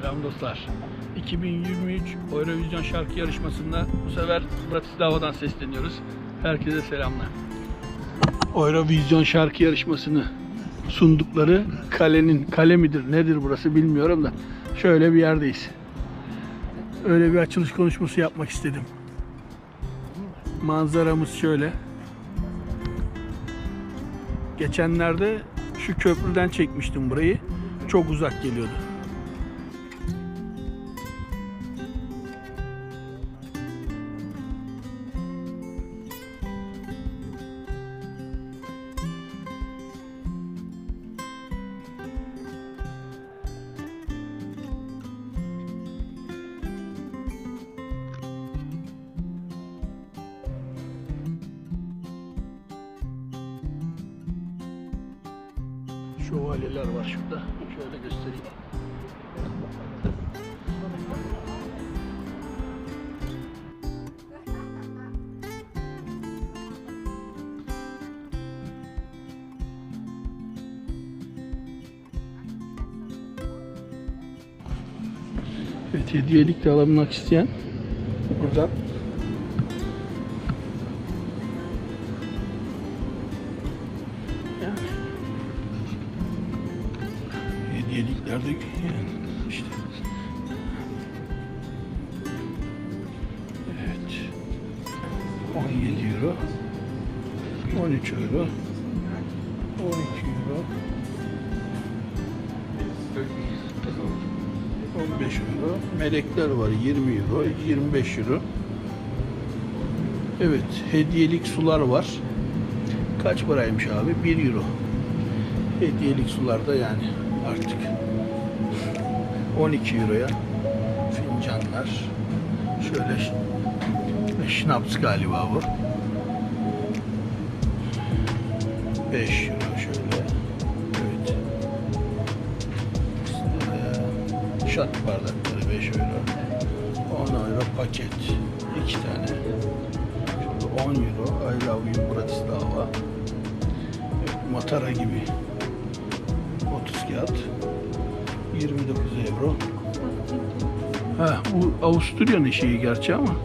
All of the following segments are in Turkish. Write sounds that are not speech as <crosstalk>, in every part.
Selam dostlar. 2023 Eurovision şarkı yarışmasında bu sefer Bratislava'dan sesleniyoruz. Herkese selamlar. Eurovision şarkı yarışmasını sundukları kalenin, kale midir nedir burası bilmiyorum da şöyle bir yerdeyiz. Öyle bir açılış konuşması yapmak istedim. Manzaramız şöyle. Geçenlerde şu köprüden çekmiştim burayı. Çok uzak geliyordu. Şövalyeler var şurada. Şöyle göstereyim. Evet, hediyelik de alabilmek isteyen buradan yani işte. Evet. 17 euro. 13 euro. 12 euro. 15 euro. Melekler var 20 euro 25 euro. Evet hediyelik sular var. Kaç paraymış abi? 1 euro. Hediyelik sularda yani artık 12 euroya fincanlar. Şöyle şnaps galiba bu. 5 euro şöyle. Evet. Şat bardakları 5 euro. 10 euro paket. 2 tane. Şurada 10 euro. I love you Bratislava. Evet, matara gibi. 30 kağıt 29 euro. Ha, bu Avusturya'nın şeyi gerçi ama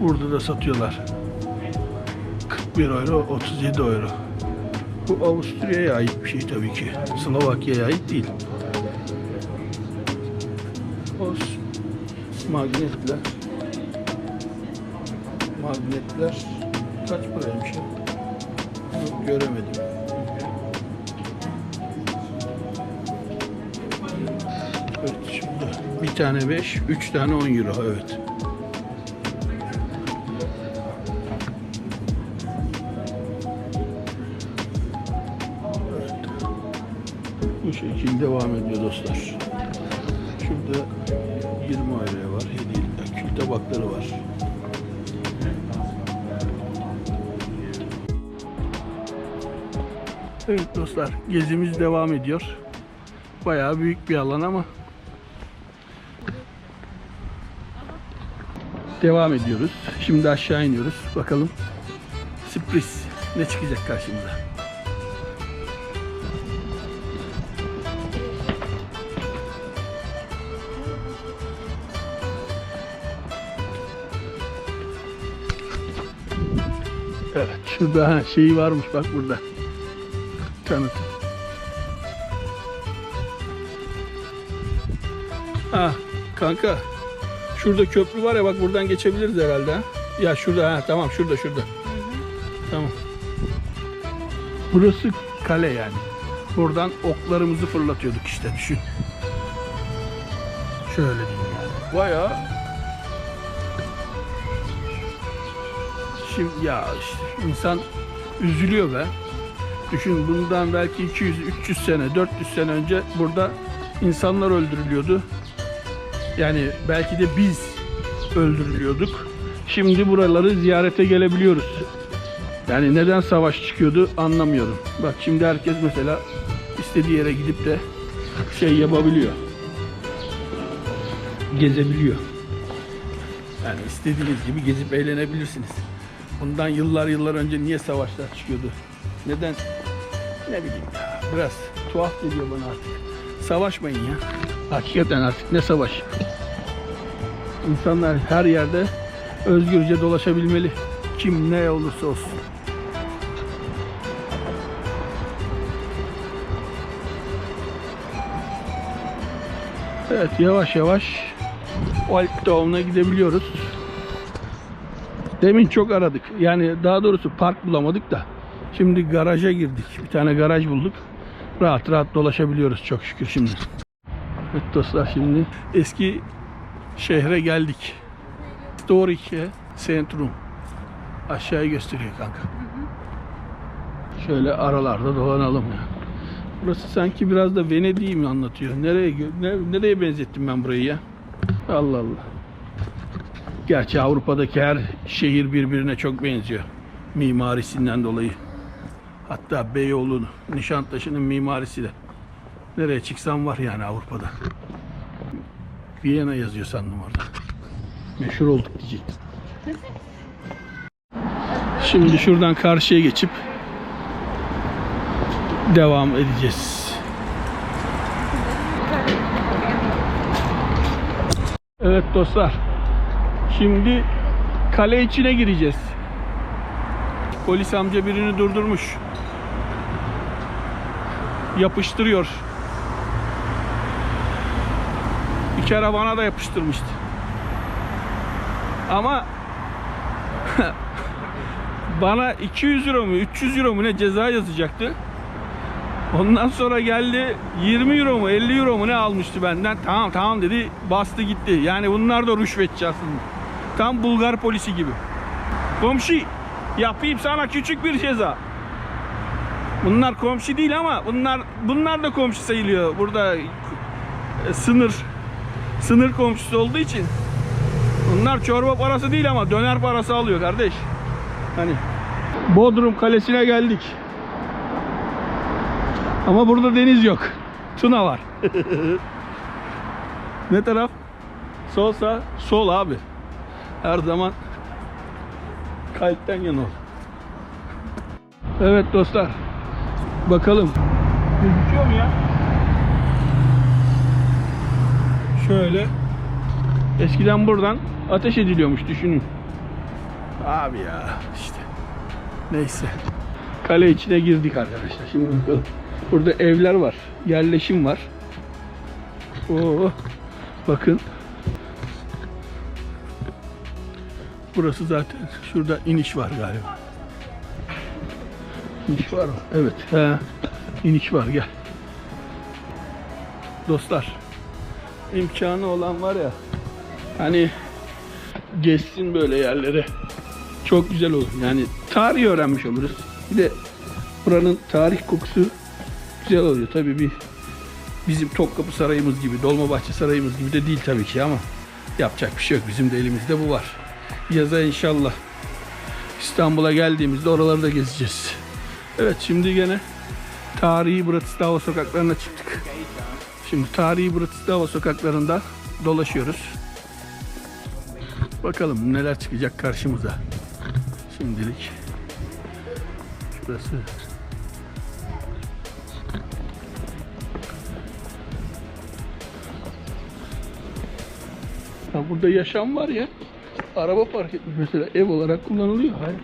burada da satıyorlar. 41 euro 37 euro. Bu Avusturya'ya ait bir şey tabii ki. Slovakya'ya ait değil. Os magnetler. Magnetler kaç paraymış göremedim bir tane 5, üç tane 10 euro evet. Evet. Bu şekilde devam ediyor dostlar. Şurada 20 euroya var hediyelikler, kül tabakları var. Evet dostlar gezimiz devam ediyor. Bayağı büyük bir alan ama devam ediyoruz. Şimdi aşağı iniyoruz. Bakalım sürpriz ne çıkacak karşımıza. Evet, şurada ha, şeyi varmış bak burada. Tanıtım. Ha kanka. Şurada köprü var ya bak buradan geçebiliriz herhalde. ha. Ya şurada ha tamam şurada şurada. Tamam. Burası kale yani. Buradan oklarımızı fırlatıyorduk işte düşün. Şöyle diyeyim yani. Bayağı Şimdi ya işte insan üzülüyor be. Düşün bundan belki 200, 300 sene, 400 sene önce burada insanlar öldürülüyordu. Yani belki de biz öldürülüyorduk. Şimdi buraları ziyarete gelebiliyoruz. Yani neden savaş çıkıyordu anlamıyorum. Bak şimdi herkes mesela istediği yere gidip de şey yapabiliyor. Gezebiliyor. Yani istediğiniz gibi gezip eğlenebilirsiniz. Bundan yıllar yıllar önce niye savaşlar çıkıyordu? Neden? Ne bileyim ya. Biraz tuhaf geliyor bana artık. Savaşmayın ya. Hakikaten artık ne savaş. İnsanlar her yerde özgürce dolaşabilmeli. Kim ne olursa olsun. Evet yavaş yavaş Wildtown'a gidebiliyoruz. Demin çok aradık. Yani daha doğrusu park bulamadık da. Şimdi garaja girdik. Bir tane garaj bulduk. Rahat rahat dolaşabiliyoruz çok şükür şimdi. Evet dostlar şimdi eski şehre geldik. Storike Centrum. Aşağıya gösteriyor kanka. Şöyle aralarda dolanalım ya. Burası sanki biraz da Venedik'i mi anlatıyor? Nereye nereye benzettim ben burayı ya? Allah Allah. Gerçi Avrupa'daki her şehir birbirine çok benziyor. Mimarisinden dolayı. Hatta Beyoğlu, Nişantaşı'nın mimarisi de. Nereye çıksam var yani Avrupa'da. Viyana yazıyor sandım orada. Meşhur olduk diyecektim. Şimdi şuradan karşıya geçip devam edeceğiz. Evet dostlar. Şimdi kale içine gireceğiz. Polis amca birini durdurmuş. Yapıştırıyor. Bir kere bana da yapıştırmıştı. Ama <laughs> bana 200 euro mu 300 euro mu ne ceza yazacaktı. Ondan sonra geldi 20 euro mu 50 euro mu ne almıştı benden. Tamam tamam dedi bastı gitti. Yani bunlar da rüşvetçi aslında. Tam Bulgar polisi gibi. Komşu yapayım sana küçük bir ceza. Bunlar komşu değil ama bunlar bunlar da komşu sayılıyor. Burada e, sınır sınır komşusu olduğu için. Bunlar çorba parası değil ama döner parası alıyor kardeş. Hani Bodrum Kalesi'ne geldik. Ama burada deniz yok. Tuna var. <laughs> ne taraf? Solsa sol abi. Her zaman kalpten yana ol. Evet dostlar. Bakalım. Gözüküyor mu ya? Şöyle. Eskiden buradan ateş ediliyormuş düşünün. Abi ya işte. Neyse. Kale içine girdik arkadaşlar. Şimdi bakalım. Burada evler var. Yerleşim var. Oo. Bakın. Burası zaten şurada iniş var galiba. İniş var mı? Evet. He. İniş var gel. Dostlar. İmkanı olan var ya. Hani gezsin böyle yerlere. Çok güzel olur. Yani tarih öğrenmiş oluruz. Bir de buranın tarih kokusu güzel oluyor. Tabii bir bizim Topkapı Sarayımız gibi, Dolmabahçe Sarayımız gibi de değil tabii ki ama yapacak bir şey yok. Bizim de elimizde bu var. Yaza inşallah İstanbul'a geldiğimizde oraları da gezeceğiz. Evet şimdi gene tarihi Bratislava sokaklarına çıktık. Şimdi tarihi Bratislava sokaklarında dolaşıyoruz. Bakalım neler çıkacak karşımıza. Şimdilik şurası Ya burada yaşam var ya. Araba park etmiş mesela ev olarak kullanılıyor. Hayır.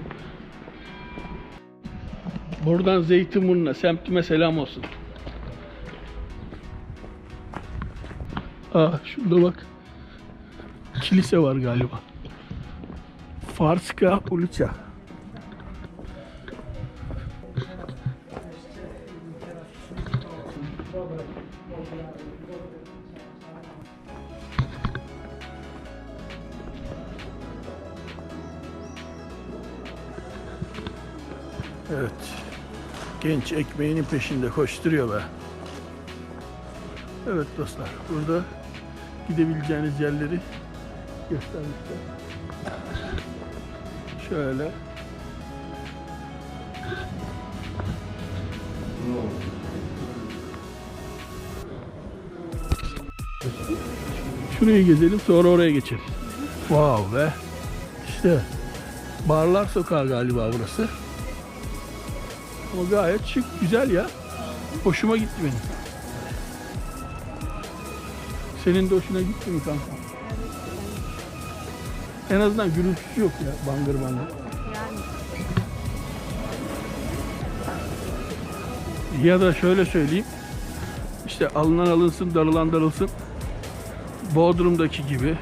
Buradan Zeytinburnu'na, semtime selam olsun. Aa şurada bak. Kilise var galiba. Farska Ulica. Evet. Genç ekmeğinin peşinde koşturuyor be. Evet dostlar, burada gidebileceğiniz yerleri göstermişler. Şöyle. Şurayı gezelim sonra oraya geçelim. Wow be. İşte Barlar Sokağı galiba burası. Ama gayet şık, güzel ya. Hoşuma gitti benim. Senin de hoşuna gitti mi kanka? En azından gürültüsü yok ya bangır bangır. Ya da şöyle söyleyeyim. İşte alınan alınsın, darılan darılsın. Bodrum'daki gibi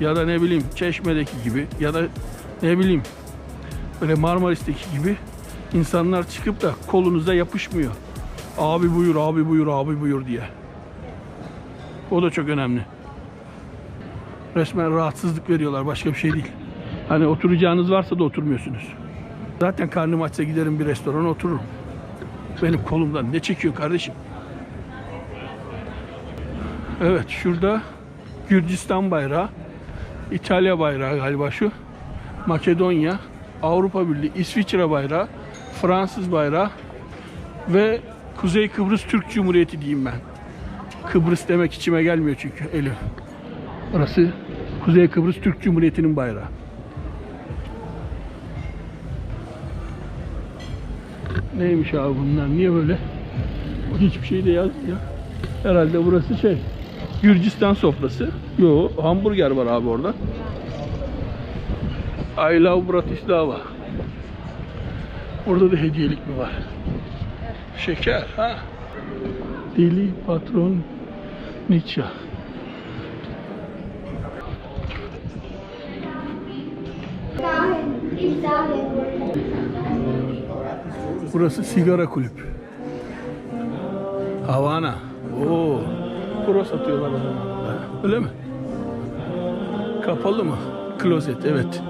ya da ne bileyim Çeşme'deki gibi ya da ne bileyim böyle Marmaris'teki gibi insanlar çıkıp da kolunuza yapışmıyor. Abi buyur, abi buyur, abi buyur diye. O da çok önemli. Resmen rahatsızlık veriyorlar, başka bir şey değil. Hani oturacağınız varsa da oturmuyorsunuz. Zaten karnım açsa giderim bir restorana otururum. Benim kolumdan ne çekiyor kardeşim? Evet şurada Gürcistan bayrağı, İtalya bayrağı galiba şu. Makedonya, Avrupa Birliği, İsviçre bayrağı, Fransız bayrağı ve Kuzey Kıbrıs Türk Cumhuriyeti diyeyim ben. Kıbrıs demek içime gelmiyor çünkü Elif. Burası Kuzey Kıbrıs Türk Cumhuriyeti'nin bayrağı. Neymiş abi bunlar? Niye böyle? Hiçbir şey de yazmıyor. Herhalde burası şey. Gürcistan sofrası. Yo, hamburger var abi orada. I love Bratislava. Orada da hediyelik mi var? Şeker ha. Deli patron Nietzsche. Burası sigara kulüp. Havana. Oo. Pro satıyorlar Öyle mi? Kapalı mı? Klozet evet.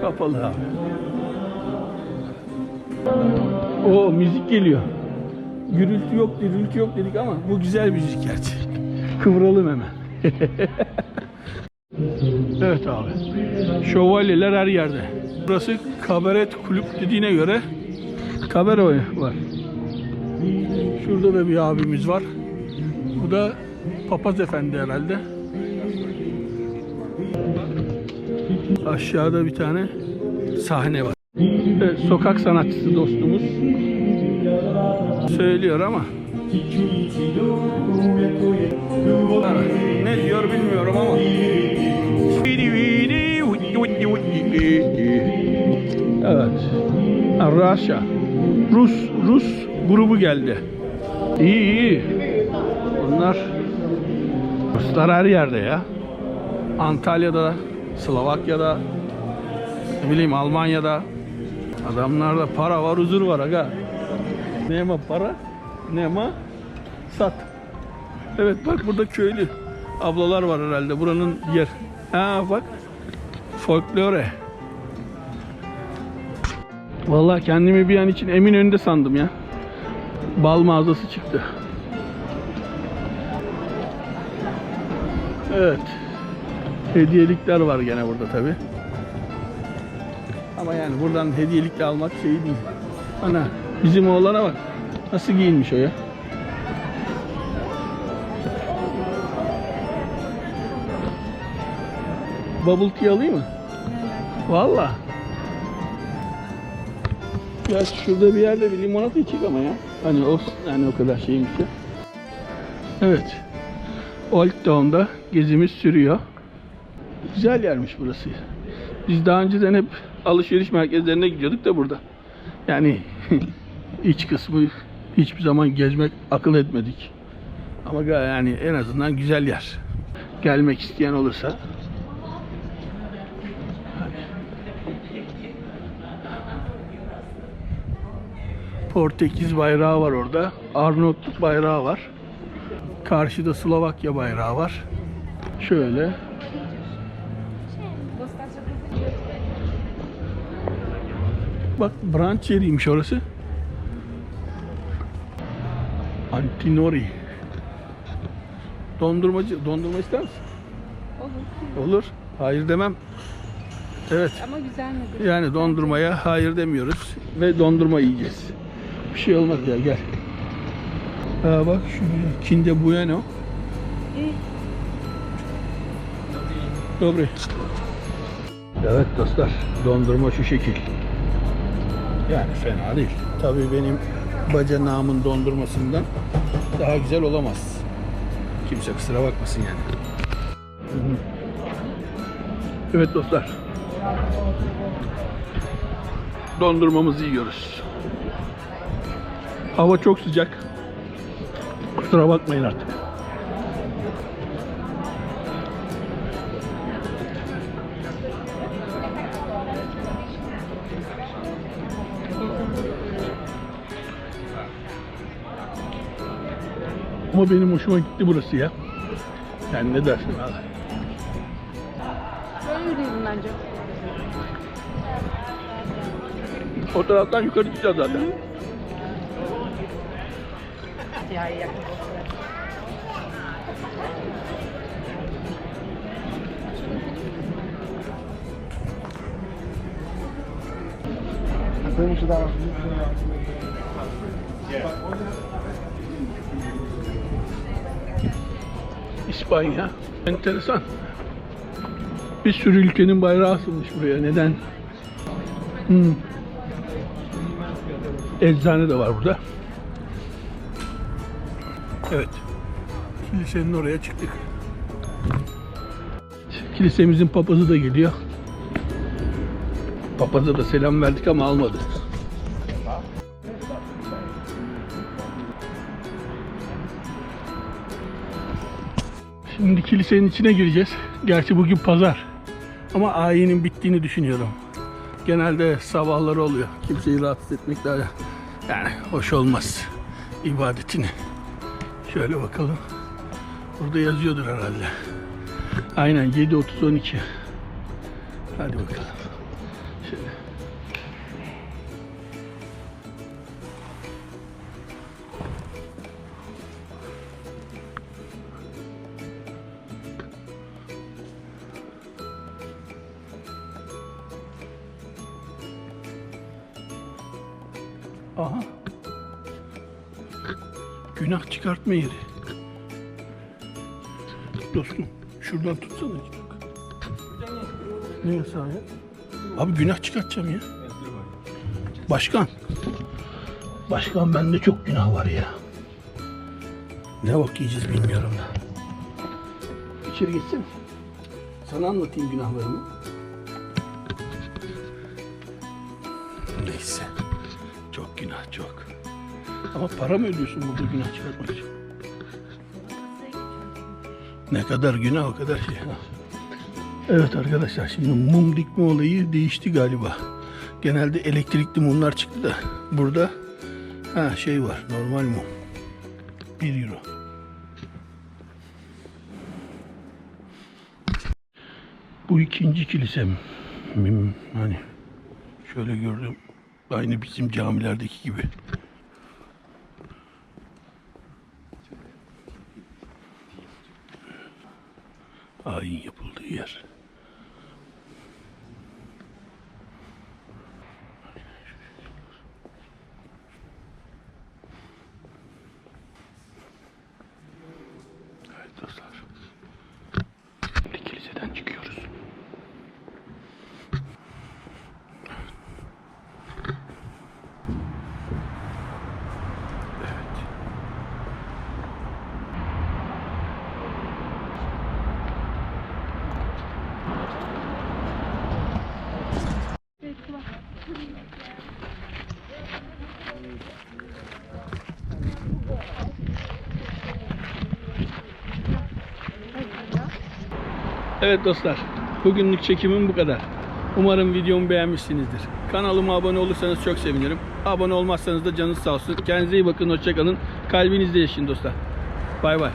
Kapalı abi. O müzik geliyor. Gürültü yok, gürültü yok dedik ama bu güzel müzik gerçi. Kıvralım hemen. <laughs> evet abi. Şövalyeler her yerde. Burası kabaret kulüp dediğine göre Kabere var. Şurada da bir abimiz var. Bu da Papaz Efendi herhalde. Aşağıda bir tane sahne var. Evet, sokak sanatçısı dostumuz söylüyor ama ne diyor bilmiyorum ama Evet. Rusya. Rus Rus grubu geldi. İyi iyi. Bunlar Ruslar her yerde ya. Antalya'da, Slovakya'da, ne bileyim Almanya'da. Adamlarda para var, huzur var aga. Ne ama para, ne ama sat. Evet bak burada köylü ablalar var herhalde. Buranın yer. Ha bak. Folklore. Vallahi kendimi bir an için emin önünde sandım ya. Bal mağazası çıktı. Evet. Hediyelikler var gene burada tabi. Ama yani buradan hediyelikle almak şey değil. Ana bizim oğlana bak. Nasıl giyinmiş o ya. Bubble tea alayım mı? Valla. Ya şurada bir yerde bir limonata içecek ama ya. Hani o yani o kadar şeymiş ya. Evet. Old Town'da gezimiz sürüyor. Güzel yermiş burası. Biz daha önceden hep alışveriş merkezlerine gidiyorduk da burada. Yani <laughs> iç kısmı hiçbir zaman gezmek akıl etmedik. Ama yani en azından güzel yer. Gelmek isteyen olursa Portekiz bayrağı var orada. Arnavutluk bayrağı var. Karşıda Slovakya bayrağı var. Şöyle. Bak brunch yeriymiş orası. Antinori. Dondurmacı. Dondurma ister misin? Olur. Olur. Hayır demem. Evet. Ama güzel mi? Yani dondurmaya hayır demiyoruz ve dondurma yiyeceğiz. Bir şey olmaz ya gel. Ha bak şu Kinder Bueno. İyi. Dobry. Evet dostlar dondurma şu şekil. Yani fena değil. Tabii benim bacanağımın dondurmasından daha güzel olamaz. Kimse kusura bakmasın yani. Evet dostlar. Dondurmamızı yiyoruz. Hava çok sıcak. Kusura bakmayın artık. Ama benim hoşuma gitti burası ya. Yani ne dersin abi? Böyle yürüyelim bence. O taraftan yukarı çıkacağız zaten. İspanya. Enteresan. Bir sürü ülkenin bayrağı asılmış buraya. Neden? Hmm. Eczane de var burada. Evet. Kilisenin oraya çıktık. Kilisemizin papazı da geliyor. Papaza da selam verdik ama almadı. Şimdi kilisenin içine gireceğiz. Gerçi bugün pazar. Ama ayinin bittiğini düşünüyorum. Genelde sabahları oluyor. Kimseyi rahatsız etmek daha yani hoş olmaz. ibadetini. Şöyle bakalım. Burada yazıyordur herhalde. Aynen 7.30-12. Hadi bakalım. Aha. Günah çıkartma yeri. Dostum şuradan tutsana. Ne yasağı ya? Abi günah çıkartacağım ya. Başkan. Başkan bende çok günah var ya. Ne bak yiyeceğiz bilmiyorum da. İçeri geçsene. Sana anlatayım günahlarımı. Günah çok. Ama para mı ödüyorsun burada günah çıkartmak için? Ne kadar günah o kadar şey. Evet arkadaşlar şimdi mum dikme olayı değişti galiba. Genelde elektrikli mumlar çıktı da burada ha şey var normal mum. 1 euro. Bu ikinci kilisem. Hmm, Hani şöyle gördüm. Aynı bizim camilerdeki gibi. Ayin yapıldığı yer. Evet dostlar. Şimdi kiliseden çıkıyoruz. Evet. Evet dostlar, bugünlük çekimim bu kadar. Umarım videomu beğenmişsinizdir. Kanalıma abone olursanız çok sevinirim. Abone olmazsanız da canınız sağ olsun. Kendinize iyi bakın, hoşçakalın. Kalbinizde yaşayın dostlar. Bay bay.